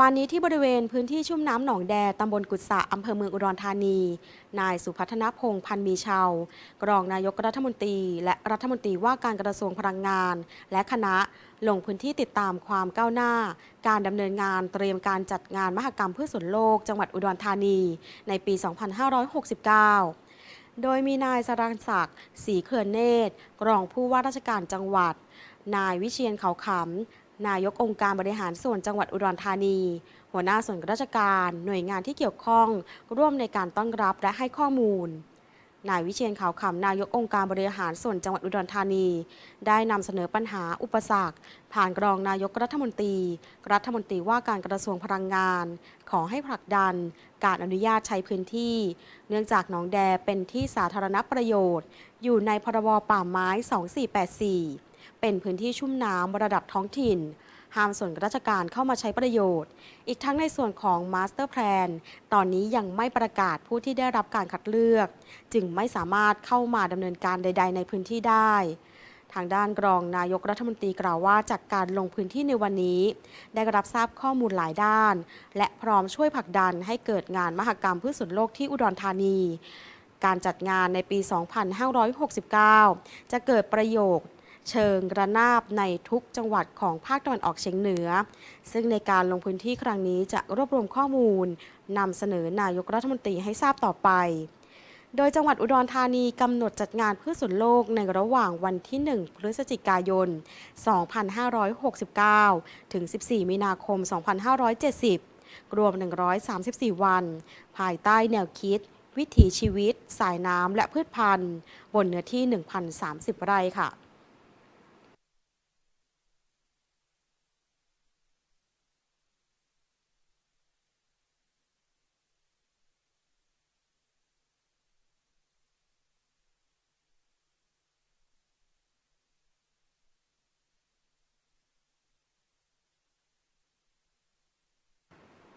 วันนี้ที่บริเวณพื้นที่ชุ่มน้ำหนองแดตำบลกุศะอำเภอเมืองอุดรธานี นายสุพัฒนพงษ์พันธ์มีชาวรองนายกรัฐมนตรี และรัฐมนตรีว่าการกระทรวงพลังงาน และคณะลงพื้นที่ติดตามความก้าวหน้า การดำเนินงานเตรียมการจัดงานมหกรรมพืชสวนโลกจังหวัดอุดรธานี ในปี 2569โดยมีนายสรังศักดิ์ศรีเขื่อนเนตรรองผู้ว่าราชการจังหวัด นายวิเชียนเขาขำ นายกองค์การบริหารส่วนจังหวัดอุดรธานี หัวหน้าส่วนราชการ หน่วยงานที่เกี่ยวข้อง ร่วมในการต้อนรับและให้ข้อมูล นายวิเชียนขาวขำนายกองค์การบริหารส่วนจังหวัดอุดรธานี ได้นำเสนอปัญหาอุปสรรค ผ่านรองนายกรัฐมนตรี รัฐมนตรีว่าการกระทรวงพลังงาน ขอให้ผลักดัน การอนุญาตใช้พื้นที่ เนื่องจากหนองแดเป็นที่สาธารณประโยชน์ อยู่ในพรบป่าไม้ 2484 เป็นพื้นที่ชุ่มน้ำระดับท้องถิ่น ห้ามส่วนราชการเข้ามาใช้ประโยชน์ อีกทั้งในส่วนของ Master Plan ตอนนี้ยังไม่ประกาศผู้ที่ได้รับการคัดเลือก จึงไม่สามารถเข้ามาดำเนินการใด ๆ ในพื้นที่ได้ทางด้านรองนายกรัฐมนตรีกล่าวว่าจากการลงพื้นที่ในวันนี้ ได้รับทราบข้อมูลหลายด้าน และพร้อมช่วยผลักดันให้เกิดงานมหกรรมพืชสวนโลกที่อุดรธานี การจัดงานในปี 2569 จะเกิดประโยชน์ เชิงระนาบในทุกจังหวัดของภาคตะวันออกเฉียงเหนือ ซึ่งในการลงพื้นที่ครั้งนี้จะรวบรวมข้อมูลนำเสนอนายกรัฐมนตรีให้ทราบต่อไป โดยจังหวัดอุดรธานีกำหนดจัดงานพืชสวนโลกในระหว่างวันที่ 1 พฤศจิกายน 2569 ถึง 14 มีนาคม 2570 รวม 134 วัน ภายใต้แนวคิดวิถีชีวิต สายน้ำและพืชพันธุ์ บนเนื้อที่ 1,030 ไร่ค่ะ